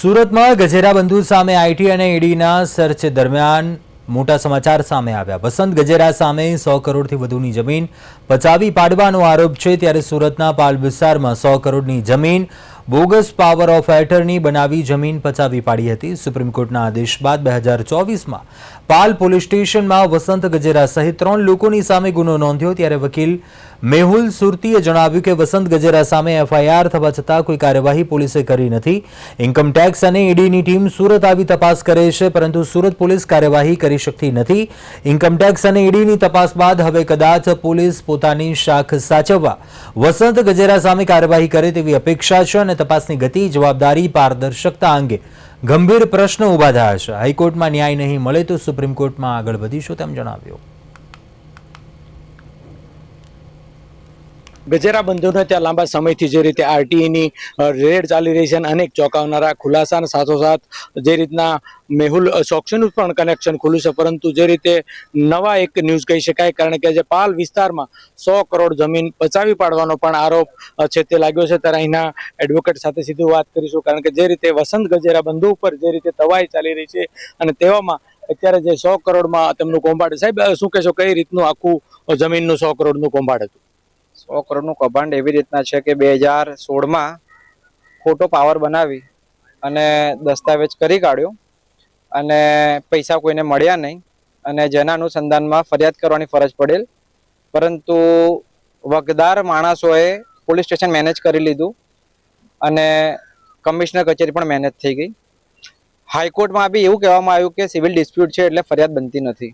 સુરતમાં ગજેરા બંધુ સામે આઈટી અને ઈડીના સર્ચ દરમિયાન મોટા સમાચાર સામે આવ્યા. વસંત ગજેરા સામે સો કરોડથી વધુની જમીન પચાવી પાડવાનો આરોપ છે ત્યારે સુરતના પાલ વિસ્તારમાં સો કરોડની જમીન બોગસ પાવર ઓફ એટર્ની બનાવી જમીન પચાવી પાડી હતી. સુપ્રીમ કોર્ટના આદેશ બાદ બે હજાર ચોવીસમાં પાલ પોલીસ સ્ટેશનમાં વસંત ગજેરા સહિત ત્રણ લોકોની સામે ગુનો નોંધ્યો. ત્યારે વકીલ મેહુલ સુરતીએ જણાવ્યું કે વસંત ગજેરા સામે એફઆઈઆર થવા છતાં કોઈ કાર્યવાહી પોલીસે કરી નથી. ઇન્કમટેક્સ અને ઈડીની ટીમ સુરત આવી તપાસ કરે છે, પરંતુ સુરત પોલીસ કાર્યવાહી કરી શકતી નથી. ઇન્કમટેક્સ અને ઈડીની તપાસ બાદ હવે કદાચ પોલીસ પોતાની શાખ સાચવવા. વસંત ગજેરા સામે કાર્યવાહી કરે તેવી અપેક્ષા છે અને તપાસની ગતિ, જવાબદારી, પારદર્શકતા અંગે ગંભીર પ્રશ્નો ઊભા થયા છે. હાઈકોર્ટમાં ન્યાય નહીં મળે તો સુપ્રીમ કોર્ટમાં આગળ વધીશું તેમ જણાવ્યું. ગજેરા બંધુને ત્યાં લાંબા સમયથી જે રીતે આરટીઈની રેડ ચાલી રહી છે અને અનેક ચોંકાવનારા ખુલાસા સાથોસાથ જે રીતના મેહુલ ચોકસીનું પણ કનેક્શન ખુલ્યું છે. પરંતુ જે રીતે નવા એક ન્યૂઝ કહી શકાય, કારણ કે જે પાલ વિસ્તારમાં સો કરોડ જમીન પચાવી પાડવાનો પણ આરોપ છે તે લાગ્યો છે. ત્યારે અહીંના એડવોકેટ સાથે સીધું વાત કરીશું, કારણ કે જે રીતે વસંત ગજેરા બંધુ ઉપર જે રીતે તવાઈ ચાલી રહી છે અને તેવામાં અત્યારે જે સો કરોડમાં તેમનું કૌભાંડ, સાહેબ શું કહેશો, કઈ રીતનું આખું જમીનનું સો કરોડનું કૌભાંડ હતું? સો કરોડનું કૌભાંડ એવી રીતના છે કે બે હજાર સોળમાં ખોટો પાવર બનાવી અને દસ્તાવેજ કરી કાઢ્યો અને પૈસા કોઈને મળ્યા નહીં અને જેના અનુસંધાનમાં ફરિયાદ કરવાની ફરજ પડેલ. પરંતુ વગદાર માણસોએ પોલીસ સ્ટેશન મેનેજ કરી લીધું અને કમિશનર કચેરી પણ મેનેજ થઈ ગઈ. હાઈકોર્ટમાં બી એવું કહેવામાં આવ્યું કે સિવિલ ડિસ્પ્યુટ છે એટલે ફરિયાદ બનતી નથી.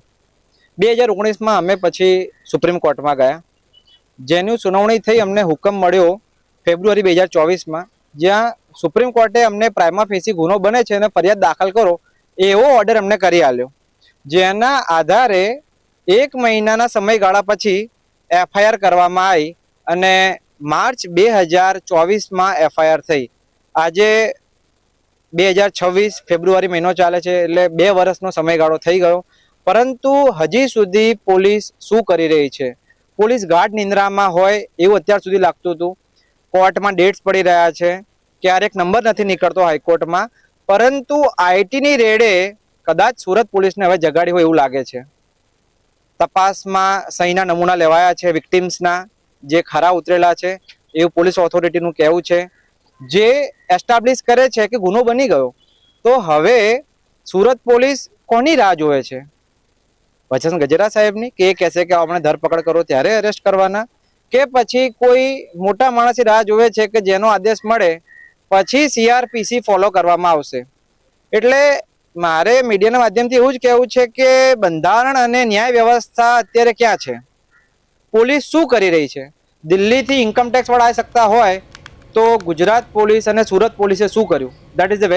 બે હજાર ઓગણીસમાં અમે પછી સુપ્રીમ કોર્ટમાં ગયા. જેની સુનાવણી થઈ અમને હુકમ મળ્યો ફેબ્રુઆરી બે હજાર ચોવીસમાં, જ્યાં સુપ્રીમ કોર્ટે અમને પ્રાઇમા ફેસી ગુનો બને છે અને ફરિયાદ દાખલ કરો, એવો ઓર્ડર અમને કરી આલ્યો જેના આધારે એક મહિનાના સમયગાળા પછી એફઆઈઆર કરવામાં આવી અને માર્ચ બે હજાર ચોવીસમાં એફઆઈઆર થઈ. આજે બે હજાર છવ્વીસ ફેબ્રુઆરી મહિનો ચાલે છે, એટલે બે વર્ષનો સમયગાળો થઈ ગયો. પરંતુ હજી સુધી પોલીસ શું કરી રહી છે? પોલીસ ગાઢ નિંદ્રામાં હોય એવું અત્યાર સુધી લાગતું હતું. કોર્ટમાં ડેટ્સ પડી રહ્યા છે. ક્યારેક નંબર નથી નીકળતો હાઈકોર્ટમાં. પરંતુ આઈટીની રેડે કદાચ સુરત પોલીસને હવે જગાડી હોય એવું લાગે છે. તપાસમાં સહીના નમૂના લેવાયા છે, વિક્ટિમ્સના, જે ખરા ઉતરેલા છે, એવું પોલીસ ઓથોરિટીનું કહેવું છે. જે એસ્ટાબ્લિશ કરે છે કે ગુનો બની ગયો. તો હવે સુરત પોલીસ કોની રાહ જોવે છે? વચન ગજેરા સાહેબની કે કહેશે કે આપણે ધરપકડ કરો ત્યારે અરેસ્ટ કરવાના. કે પછી કોઈ મોટા માણસ રાહ જોવે છે કે જેનો આદેશ મળે, પછી સીઆરપીસી ફોલો કરવામાં આવશે. એટલે મારે મીડિયાના માધ્યમથી એવું જ કહેવું છે કે બંધારણ અને ન્યાય વ્યવસ્થા અત્યારે ક્યાં છે? પોલીસ શું કરી રહી છે? દિલ્હીથી ઇન્કમટેક્સ વાળા આવી શકતા હોય તો ગુજરાત પોલીસ અને સુરત પોલીસે શું કર્યું? That is